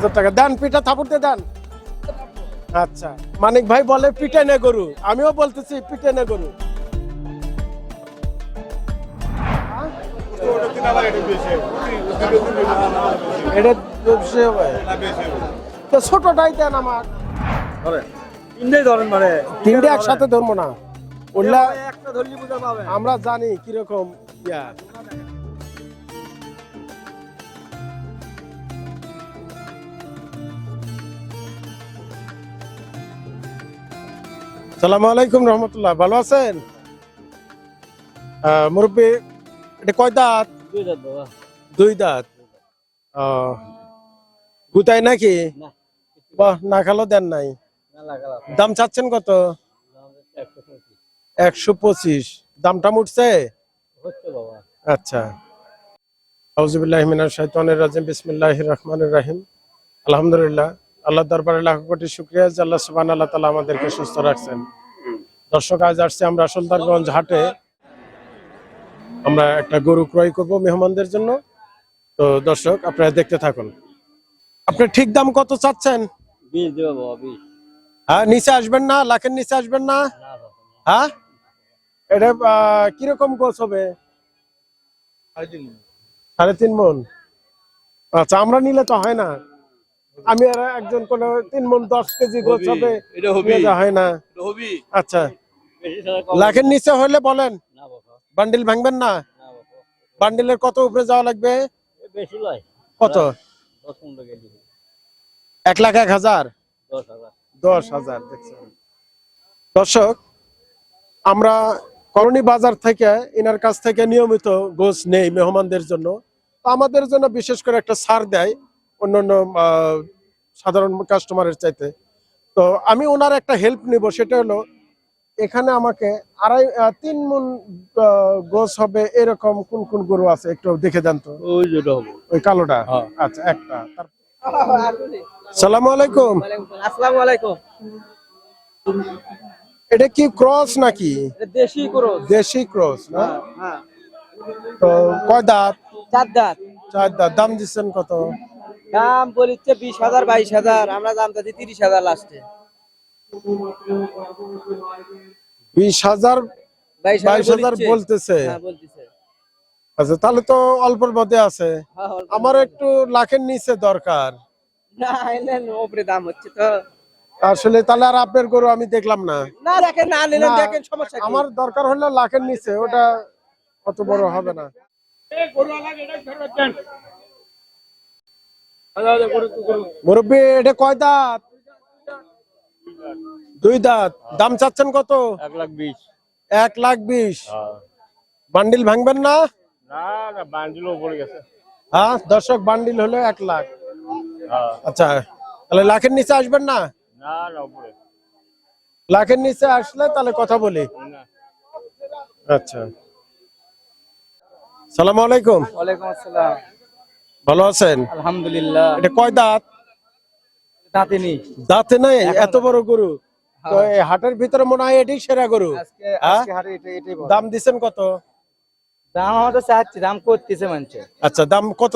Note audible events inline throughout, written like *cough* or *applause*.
হাজার টাকা। দেন পিঠা থাপুরতে দেন। আচ্ছা মানিক ভাই বলে পিঠে নে গরু। আমিও বলতেছি পিঠে নে গরু। এটা বেশি হবে। তো ছোটটাই দেন আমার। তিনটেই ধরেন মানে। তিনটে একসাথে ধরবো না। ওগুলা একটা ধরলি আমরা জানি কীরকম ইয়া। সালাম আলাইকুম রহমতুল্লাহ ভালো আছেন? মুরব্বী এটা কয় দাঁত? দুই দাঁত বাবা। দুই দাঁত। গুতাই নাকি? বাহ না খালো দেন নাই। দাম চাচ্ছেন কত? একশো পঁচিশ। দামটা উঠছে আচ্ছা। আউজুবিল্লাহ মিনাশ শাইতানির রাজিম বিসমিল্লাহির রহমানির রহিম। আলহামদুলিল্লাহ। আল্লাহ দরবারে লাখ কোটি শুকরিয়া যে আল্লাহ সুবহানাহু আল্লাহ তাআলা আমাদেরকে সুস্থ রাখছেন। দর্শক আজ আসছে আমরা সুলতানগঞ্জ হাটে। আমরা একটা গরু ক্রয় করব মেহমানদের জন্য। তো দর্শক আপনারা দেখতে থাকুন। আপনি ঠিক দাম কত চাচ্ছেন? হ্যাঁ নিচে আসবেন না? লাখের নিচে আসবেন না? না হ্যাঁ? এটা আহ, কীরকম গোছ হবে? সাড়ে তিন মন। আচ্ছা আমরা নিলে তো হয় না। আমি আর একজন কোন তিন মন দশ কেজি গোছ হবে হয় না। আচ্ছা। লাখের নিচে হলে বলেন। বান্ডিল ভাঙবেন না? না বান্ডিলের কত উপরে যাওয়া লাগবে? এ বেশি লয়। কত? এক লাখ এক হাজার? দশ হাজার। দর্শক আমরা কলোনি বাজার থেকে এনার কাছ থেকে নিয়মিত গোছ নেই মেহমানদের জন্য। তো আমাদের জন্য বিশেষ করে একটা ছাড় দেয়। অন্যান্য সাধারণ কাস্টমারের চাইতে। তো আমি ওনার একটা হেল্প নিব সেটা হলো এখানে আমাকে আড়াই তিন মন আহ, গোছ হবে এরকম কোন কোন গরু আছে একটু দেখে দেন তো। ওই যেটা হবে ওই কালোটা? হ্যাঁ। আচ্ছা একটা সালামু আলাইকুম। আসসালামু আলাইকুম। এটা কি ক্রস নাকি? দেশি করো দেশি ক্রস না? হ্যাঁ। তো কয় দাঁত? চার দাঁত। চার দাঁত। দাম দিচ্ছেন কত? দাম বলিচ্ছে বিশ হাজার বাইশ হাজার আমরা দাম চাচ্ছি তিরিশ হাজার লাস্টে বিশ হাজার বাইশ হাজার বলতেছে। হ্যাঁ আচ্ছা তাহলে তো অল্পের মধ্যে আছে। হ্যাঁ, আমার একটু লাখের নিচে দরকার। না ওপরে দাম হচ্ছে তো। আসলে তাহলে আর আপনার গরু আমি দেখলাম না। না দেখেন না নিলেন দেখেন সমস্যা আমার দরকার হলে লাখের নিচে ওটা অত বড় হবে না। মুরব্বী এটা কয় দাঁত? দুই দাঁত। দাম চাচ্ছেন কত? এক লাখ বিশ। এক লাখ বিশ। বান্ডিল ভাঙবেন না? না না বান্ডিলও পড়ে গেছে। হ্যাঁ দর্শক বান্ডিল হলো এক লাখ। হ্যাঁ। আচ্ছা তাহলে লাখের নিচে আসবেন না? লাখের নিচে আসলে তাহলে কথা বলি। আচ্ছা। সালাম আলাইকুম। ওয়ালাইকুম আসসালাম। ভালো আছেন? আলহামদুলিল্লাহ। এটা কয় দাঁত? দাঁতে নেই। দাঁতে নাই? এত বড় গরু? তো এই হাটের ভিতরে মনে হয় এটাই সেরা গরু। হ্যাঁ? দাম দিছেন কত? দাম আমাদের চাচ্ছি দাম করতেছে মানছে আচ্ছা দাম কত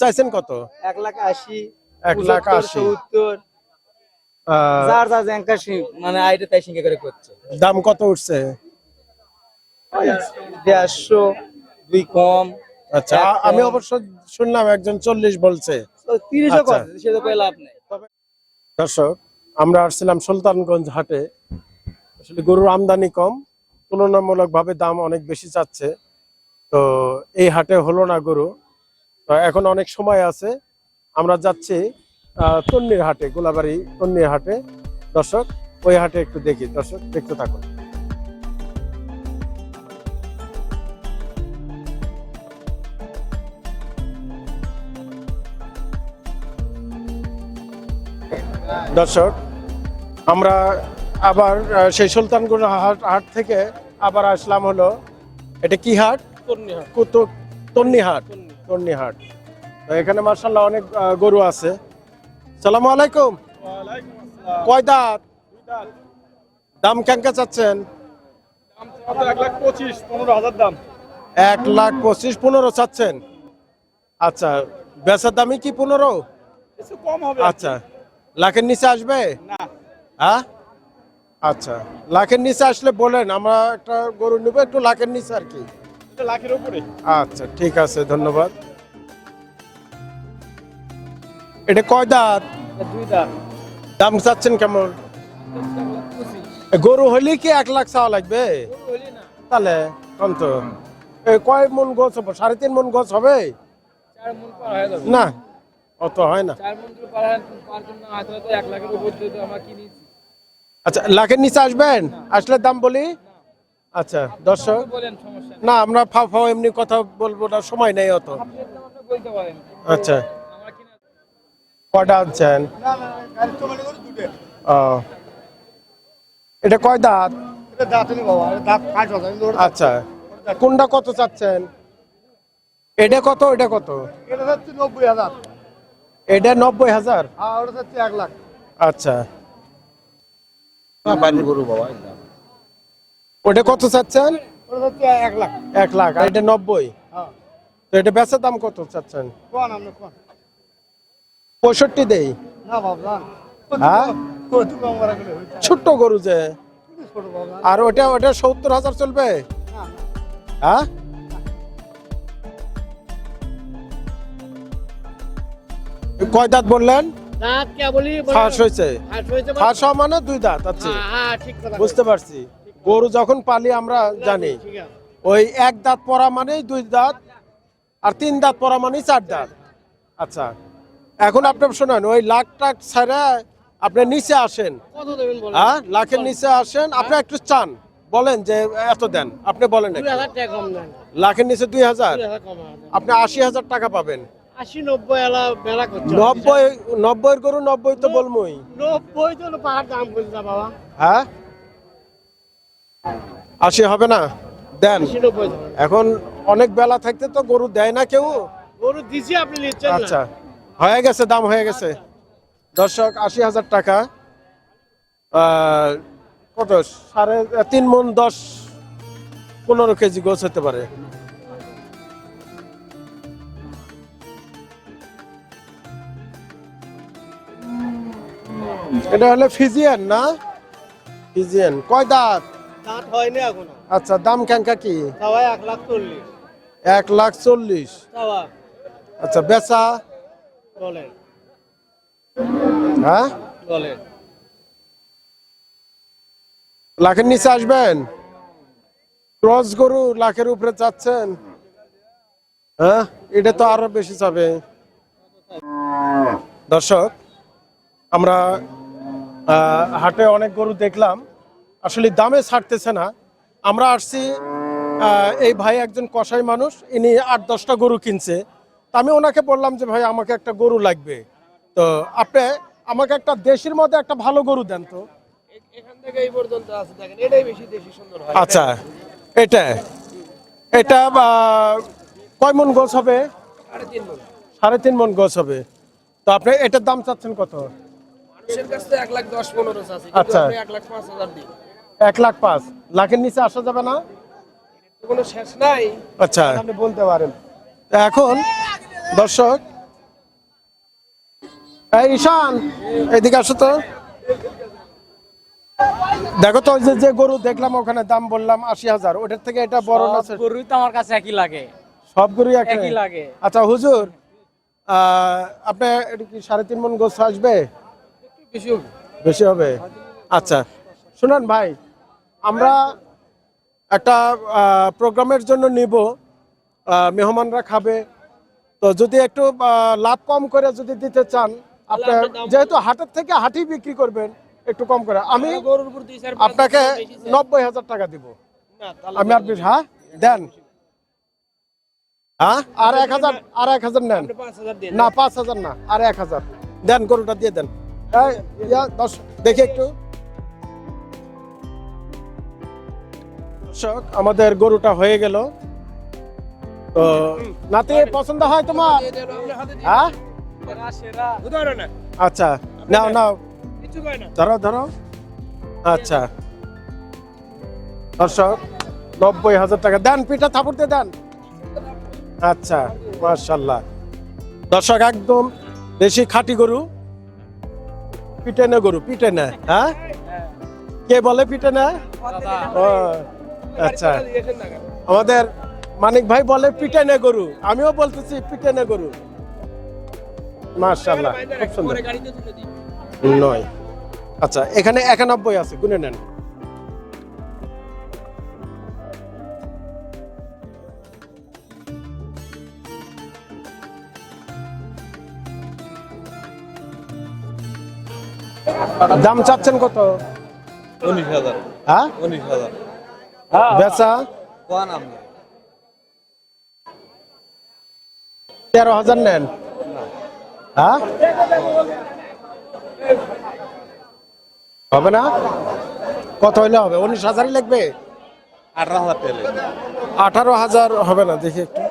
চাইছেন কত? এক লাখ আশি এক লাখ আশি। সত্তর। যার যার মানে আইটা তাই সিঙ্গে করে করছে। দাম কত উঠছে? দেড়শো দুই কম। আচ্ছা। আমি অবশ্য শুনলাম একজন চল্লিশ বলছে। আচ্ছা। দর্শক আমরা আসছিলাম সুলতানগঞ্জ হাটে। আসলে গরুর আমদানি কম তুলনামূলক ভাবে দাম অনেক বেশি চাচ্ছে তো এই হাটে হলো না গরু। তো এখন অনেক সময় আছে। আমরা যাচ্ছি আহ, তন্নির হাটে গোলাবাড়ি তন্নির হাটে। দর্শক ওই হাটে একটু দেখি। দর্শক দেখতে থাকুন। দর্শক আমরা আবার সেই সুলতানগঞ্জ হাট হাট থেকে আবার আসলাম হলো এটা কি হাট? তন্নি হাট তন্নি হাট তো এখানে মার্শাল্লাহ অনেক গরু আছে। সালাম আলাইকুম। কয় দাঁত? দাম কেনকে চাচ্ছেন? এক লাখ পঁচিশ পনেরো চাচ্ছেন। আচ্ছা বেচার দামই কি পনেরো? কিছু কম হবে। আচ্ছা। লাখের নিচে আসবে? হ্যাঁ? আচ্ছা। লাখের নিচে আসলে বলেন আমরা একটা গরু নেব একটু লাখের নিচে আর কি। লাখের উপরে। আচ্ছা ঠিক আছে ধন্যবাদ। এটা কয় দাঁত? দুই দাম দাম চাচ্ছেন কেমন? গরু হলে কি এক লাখ চাওয়া লাগবে? তাহলে কম তো। কয় মন গোছ হবে? সাড়ে তিন মন গোছ হবে? না। অত হয় না। কিনেছি আচ্ছা লাখের নিচে আসবেন? আসলে দাম বলি? আচ্ছা দর্শক বলেন সমস্যা নেই। না আমরা ফাও ফাও এমনি কথা বলব না সময় নেই অত। আচ্ছা। কটা আনছেন? না না গাড়ি তো মানে করে দুটো। ও। এটা কয় দাঁত? আচ্ছা। কোনটা কত চাচ্ছেন? এটা কত এটা কত? এটা হচ্ছে নব্বই হাজার। এটা নব্বই হাজার? এক লাখ। আচ্ছা। বাড়ির গরু বাবা ওটা কত চাচ্ছেন? এক লাখ। এক লাখ আর এটা নব্বই? হ্যাঁ। তো এটা বেচার দাম কত চাচ্ছেন? পঁয়ষট্টি দেই। না বাবা না হ্যাঁ? ছোট্ট গরু যে। আর ওটা ওটা সত্তর হাজার চলবে? হ্যাঁ? কয় দাঁত বললেন? দাঁত কে বলি। ফাঁস হয়েছে। ফাঁস হওয়া মানে দুই দাঁত আচ্ছা। হ্যাঁ ঠিক কথা বুঝতে পারছি। গরু যখন পালি আমরা জানি ওই এক দাঁত পরা মানেই দুই দাঁত আর তিন দাঁত পরা মানেই চার দাঁত। আচ্ছা এখন আপনি শোনেন ওই লাখ টাক ছাড়া আপনি নিচে আসেন। কত দেবেন বলেন? হ্যাঁ লাখের নিচে আসেন। আপনি একটু চান বলেন যে এত দেন। আপনি বলেন লাখের নিচে দুই হাজার। আপনি আশি হাজার টাকা পাবেন। আশি নব্বই এলা বেলা করছে। নব্বই নব্বই গরু নব্বই তো বলমই। নব্বই তো পাহাড় দাম বলছে বাবা। হ্যাঁ? আশি হবে না? দেন। এখন অনেক বেলা থাকতে তো গরু দেয় না কেউ। গরু দিছি আপনি নিচ্ছেন আচ্ছা। হয়ে গেছে দাম হয়ে গেছে। দর্শক আশি হাজার টাকা। আহ, কত? সাড়ে তিন মন দশ পনেরো কেজি গোছ হতে পারে। এটা হলে ফিজিয়ান না? ফিজিয়ান। কয় দাঁত? দাঁত হয়নি এখনও। আচ্ছা দাম ক্যাঙ্কা কি? সবাই এক লাখ চল্লিশ। এক লাখ চল্লিশ। আচ্ছা বেচা? বলেন হ্যাঁ? বলেন লাখের নিচে আসবেন? ক্রস গরু লাখের উপরে চাচ্ছেন? হ্যাঁ? এটা তো আরও বেশি যাবে দর্শক আমরা হাটে অনেক গরু দেখলাম। আসলে দামে ছাড়তেছে না। আমরা আসছি এই ভাই একজন কসাই মানুষ ইনি আট দশটা গরু কিনছে। তা আমি ওনাকে বললাম যে ভাই আমাকে একটা গরু লাগবে। তো আপনি আমাকে একটা দেশের মধ্যে একটা ভালো গরু দেন তো। আচ্ছা এটা এটা কয় মন গোছ হবে? সাড়ে তিন মন গোছ হবে। তো আপনি এটার দাম চাচ্ছেন কত? আচ্ছা। এক লাখ পাঁচ হাজার দিন এক লাখ পাঁচ। লাখের নিচে আসা যাবে না? কোনো শেষ নাই। আচ্ছা। আপনি বলতে পারেন। এখন দর্শক এই ঈশান এদিকে আসো তো। দেখো তো ওই যে যে গরু দেখলাম ওখানে দাম বললাম আশি হাজার। ওটার থেকে এটা বড় না? গরুই তো আমার কাছে একই লাগে। সব গরুই একই? একই লাগে। আচ্ছা হুজুর আহ, আপনি এটা কি সাড়ে তিন মন গোছ আসবে? বেশি হবে। আচ্ছা। শুনুন ভাই আমরা একটা প্রোগ্রামের জন্য নিব। মেহমানরা খাবে। তো যদি একটু লাভ কম করে যদি দিতে চান আপনার যেহেতু হাটের থেকে হাটই বিক্রি করবেন একটু কম করে। আমি আপনাকে। নব্বই হাজার টাকা দিব। আমি আপনি হ্যাঁ দেন। হ্যাঁ? আর এক হাজার আর এক হাজার নেন। না পাঁচ হাজার না আর এক হাজার। দেন গরুটা দিয়ে দেন। দেখি একটু। দর্শক, আমাদের গরুটা হয়ে গেল। তো, নাতি, পছন্দ হয় তোমার? হ্যাঁ? আচ্ছা নাও নাও। ধরো ধরো। আচ্ছা। দর্শক, নব্বই হাজার টাকা। দেন, পিঠা থাপুর দিয়ে দেন। আচ্ছা মার্শাল্লাহ দর্শক, একদম দেশি খাঁটি গরু। পিটেনে গরু পিটেনে হ্যাঁ? কে বলে পিঠে ও আচ্ছা। আমাদের মানিক ভাই বলে পিঠে পিটেনে গরু আমিও বলতেছি পিঠে পিটেনে গরু। মার্শাল্লাহ খুব সুন্দর। নয়। আচ্ছা এখানে একানব্বই আছে গুনে নেন। দাম চাচ্ছেন কত? উনিশ হাজার। হ্যাঁ? উনিশ হাজার। বেচা? তেরো হাজার নেন। হ্যাঁ? হবে না? কত হইলে হবে? উনিশ হাজারই লাগবে? আঠারো হাজার আঠারো হাজার হবে না দেখি একটু।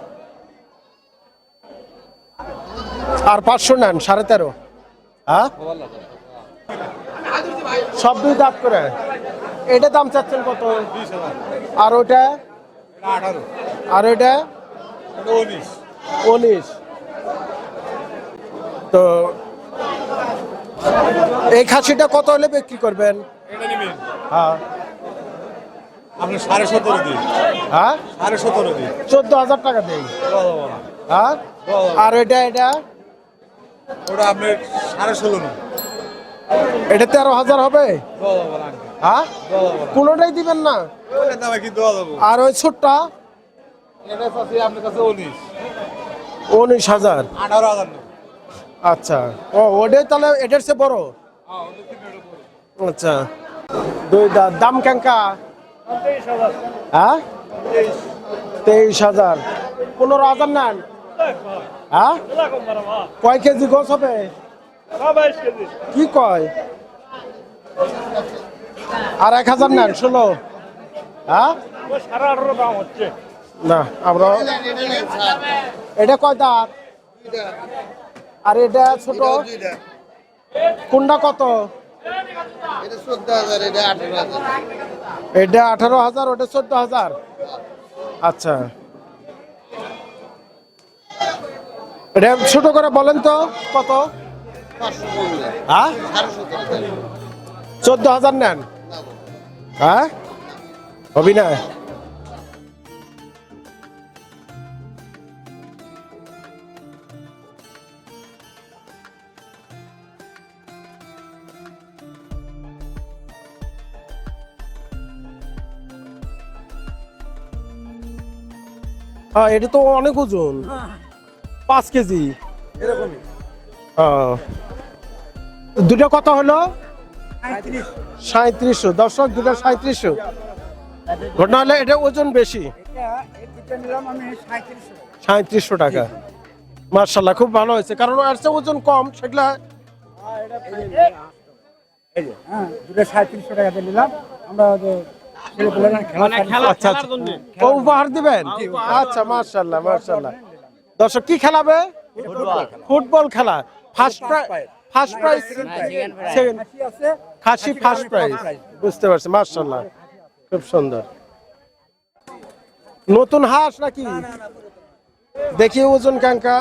আর পাঁচশো নেন সাড়ে তেরো। হ্যাঁ? সব দুই দাঁত করে। এটা দাম চাচ্ছেন কত? আর ওটা আঠারো আর ওইটা? উনিশ। উনিশ তো এই খাসিটা কত হলে বিক্রি করবেন? হ্যাঁ। আপনি সাড়ে সতেরো দিন। হ্যাঁ? সাড়ে সতেরো দিন। চোদ্দ হাজার টাকা দেই। হ্যাঁ? আর এটা এটা? ওটা আপনার সাড়ে ষোলো দিন। এটা তেরো হাজার হবে? হ্যাঁ? কোনোটাই দিবেন না? আর ওই ছোটটা? উনিশ হাজার। আচ্ছা। ও, ওটাই তাহলে এটার চেয়ে বড়? আচ্ছা। দুই দাম কেঙ্কা? হ্যাঁ? তেইশ হাজার। পনেরো হাজার নেন। হ্যাঁ? কয় কেজি গোছ হবে? কি কয়? আর এক হাজার নেন ষোলো। হ্যাঁ? না আমরা এটা কয় দাঁত? আর এটা ছোট? কোনটা কত? এটা আঠারো হাজার ওটা চোদ্দ হাজার? আচ্ছা। এটা ছোট করে বলেন তো কত? হ্যাঁ? চোদ্দ হাজার নেন। হ্যাঁ? হবি না হ্যাঁ এটা তো অনেক ওজন। পাঁচ কেজি। এরকমই। হ্যাঁ। দুটো কত হলো? সাঁত্রিশশো দর্শক, দুটো সাঁত্রিশশো ঘটনা হলে এটা ওজন বেশি। সাঁত্রিশশো টাকা। মার্শাল্লাহ, খুব ভালো হয়েছে। কারণ ওজন কম, সেগুলা আচ্ছা আচ্ছা। উপহার দিবেন? আচ্ছা মার্শাল্লাহ মার্শাল্লাহ। দর্শক, কি খেলাবে? ফুটবল। খেলা। ফার্স্ট ফার্স্ট প্রাইজ সেকেন্ড খাসি ফার্স্ট প্রাইজ বুঝতে পারছি মার্শাল্লাহ খুব সুন্দর। নতুন হাঁস নাকি? দেখি ওজন কাঙ্কা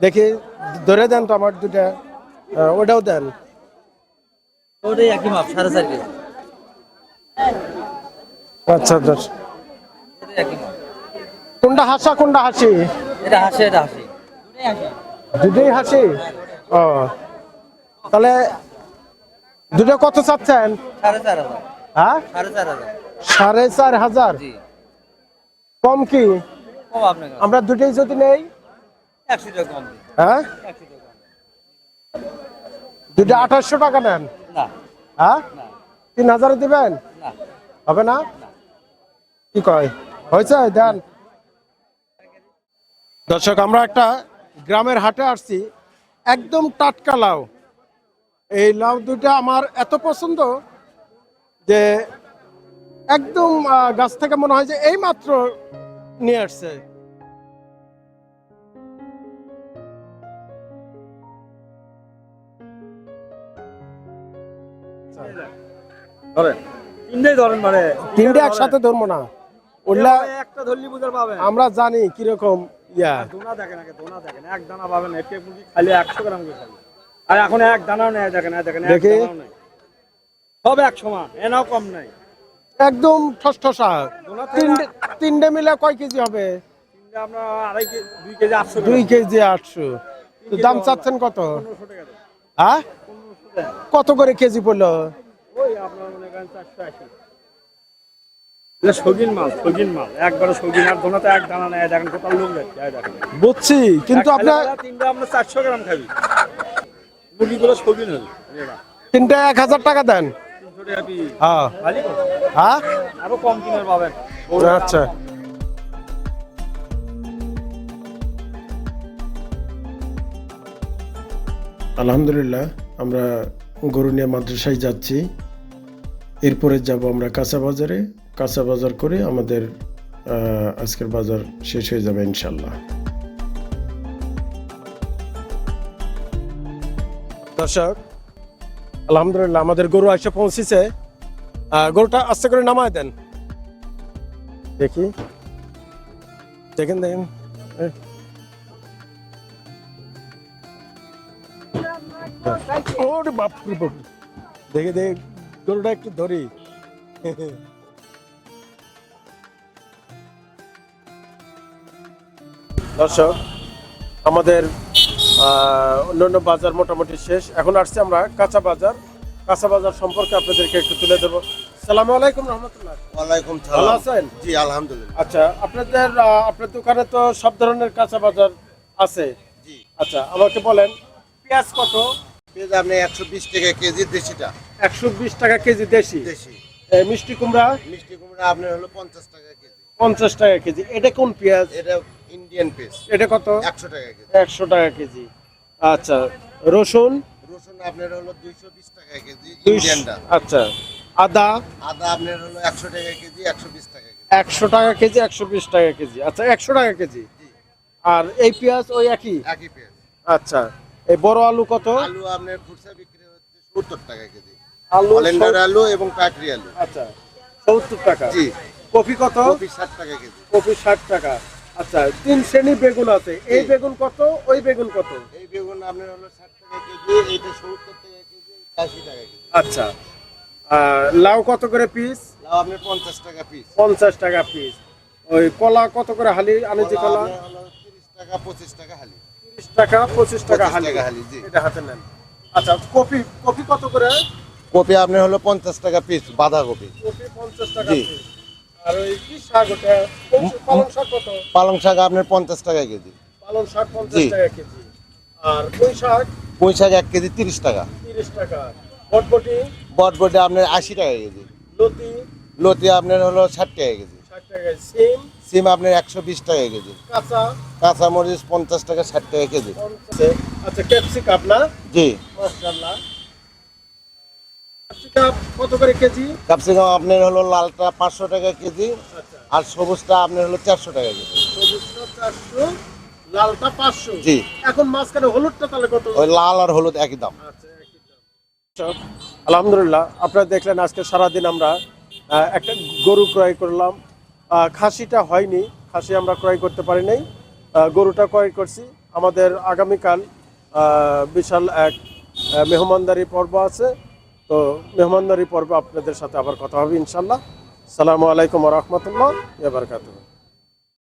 দেখি ধরে দেন তো আমার দুটা হ্যাঁ, ওটাও দেন। ওটাই একই মাপ সাড়ে চার কেজি। আচ্ছা দশ মাপ। কোনটা হাসা কোনটা হাসি? এটা হাসি এটা হাসি। দুটোই হাসি? ও। তাহলে দুটো কত চাচ্ছেন? সাড়ে চার হাজার। হ্যাঁ? সাড়ে চার হাজার। কম কি? আমরা দুটোই যদি নেই? হ্যাঁ? দুটো আঠাশশো টাকা নেন। হ্যাঁ? তিন হাজারে দিবেন? হবে না। কি কয়? হয়েছে? দেন। দর্শক আমরা একটা গ্রামের হাটে আসছি। একদম টাটকা লাউ। এই লাউ দুইটা আমার এত পছন্দ যে একদম গাছ থেকে মনে হয় যে এই মাত্র নিয়ে আসছে। মানে তিনটে একসাথে ধরবো না। ওগুলা একটা ধরলি আমরা জানি কীরকম ইয়া দোনা দেখেন আগে দোনা দেখেন। এক দানা পাবেন একে মুরগি খালি একশো গ্রাম করে খালি আর এখন এক দানাও নেই দেখেন দেখেন এক দেখি। দানাও নেই। সব এক সমান এনাও কম নাই। একদম ঠসঠসা তিনটে মিলে কয় কেজি হবে? দুই কেজি আটশো দাম চাচ্ছেন কত? হ্যাঁ? কত করে কেজি পড়ল? ওই আপনার মনে করেন চারশো সগিন মাল সগিন মাল। একবারে সগিন আর দোনাতে এক দানা নেয় দেখেন কোথাও লোক যাচ্ছে দেখেন। বুঝছি কিন্তু আপনার তিনটা আপনার চারশো গ্রাম খাবি। মুরগিগুলো সগিন হল। তিনটা এক হাজার টাকা দেন। হ্যাঁ। হ্যাঁ? আরও কম কিনে পাবেন আচ্ছা। আলহামদুলিল্লাহ আমরা গরুনিয়া মাদ্রাসায় যাচ্ছি। এরপরে যাব আমরা কাঁচা বাজারে। কাঁচা বাজার করে আমাদের আজকের বাজার শেষ হয়ে যাবে ইনশাল্লাহ দর্শক, আলহামদুলিল্লাহ আমাদের গরু এসে পৌঁছেছে। গরুটা আস্তে করে নামায় দেন। দেখি। দেখেন দেখেন। দেখে দেখে, গরুটা একটু ধরি। *laughs* দর্শক আমাদের অন্যান্য বাজার মোটামুটি শেষ। এখন আসছে আমরা কাঁচা বাজার। কাঁচা বাজার সম্পর্কে আপনাদেরকে একটু তুলে দেবো সালাম আলাইকুম রহমতুল্লাহ। ওয়ালাইকুম ভালো আছেন? জি আলহামদুলিল্লাহ। আচ্ছা আপনাদের আপনার দোকানে তো সব ধরনের কাঁচা বাজার আছে। জি। আচ্ছা আমাকে বলেন পেঁয়াজ কত? পেঁয়াজ আপনি একশো বিশ টাকা কেজি দেশিটা। একশো বিশ টাকা কেজি দেশি। দেশি। মিষ্টি কুমড়া? মিষ্টি কুমড়া আপনার হলো পঞ্চাশ টাকা কেজি। পঞ্চাশ টাকা কেজি। এটা কোন পেঁয়াজ? এটা ইন্ডিয়ান পেস্ট এটা কত? একশো টাকা কেজি। একশো টাকা কেজি। আচ্ছা রসুন? রসুন আপনার হলো দুইশো বিশ টাকা কেজি ইন্ডিয়ানটা আচ্ছা আদা? আদা আপনার হলো একশো টাকা কেজি একশো বিশ টাকা কেজি। একশো টাকা কেজি একশো বিশ টাকা কেজি। আচ্ছা একশো টাকা কেজি। আর এই পেঁয়াজ ওই একই? একই পেঁয়াজ। আচ্ছা এই বড় আলু কত? আলু আপনার খুচরা বিক্রি হচ্ছে সত্তর টাকা কেজি। আলু অলেন্ডার আলু এবং পাকড়ি আলু। আচ্ছা সত্তর টাকা। জি। কপি কত? কপি ষাট টাকা কেজি। কপি ষাট টাকা। আচ্ছা তিন শ্রেণি বেগুন আছে। এই বেগুন কত? ওই বেগুন কত? এই বেগুন আপনার হলো ষাট টাকা কেজি এইটা সত্তর টাকা কেজি আশি টাকা কেজি। আচ্ছা। আর লাউ কত করে পিস লাউ আপনার পঞ্চাশ টাকা পিস পঞ্চাশ টাকা পিস ওই কলা কত করে হালি আনেজি কলা তিরিশ টাকা পঁচিশ টাকা হালি। তিরিশ টাকা পঁচিশ টাকা 25 হালি। হালি, জি। এটা হাতে নেন। আচ্ছা কপি কপি কত করে? কপি আপনার হলো পঞ্চাশ টাকা পিস বাঁধাকপি। কপি পঞ্চাশ টাকা পিস পালং শাক আপনার পঞ্চাশ টাকা কেজি। পালং শাক পঞ্চাশ টাকা কেজি। আর পুঁই শাক? পুঁই শাক এক কেজি তিরিশ টাকা। তিরিশ টাকা। বটবটি? বটবটি আপনার আশি টাকা কেজি। লতি? লতি আপনার হলো ষাট টাকা কেজি। সিম? সিম আপনার একশো বিশ টাকা কেজি। কাঁচা? কাঁচা মরিচ পঞ্চাশ টাকা ষাট টাকা কেজি। আচ্ছা ক্যাপসিকাম না? জি। ক্যাপসিকাম কত করে কেজি? ক্যাপসিকাম আপনার হলো লালটা পাঁচশো টাকা কেজি আচ্ছা। আর সবুজটা আপনার হলো চারশো টাকা কেজি। সবুজটা চারশো লালটা পাঁচশো। জি। এখন মাঝখানে হলুদটা তাহলে কত? ওই লাল আর হলুদ একই দাম। আচ্ছা, একই দাম। আলহামদুলিল্লাহ আপনারা দেখলেন আজকে সারাদিন আমরা একটা গরু ক্রয় করলাম। খাসিটা হয়নি খাসি আমরা ক্রয় করতে পারি নাই। গরুটা ক্রয় করছি। আমাদের আগামীকাল বিশাল এক মেহমানদারি পর্ব আছে। তো মেহমানদারি পর্ব আপনাদের সাথে আবার কথা হবে ইনশাল্লাহ সালামু আলাইকুম রহমতুল্লাহ এবার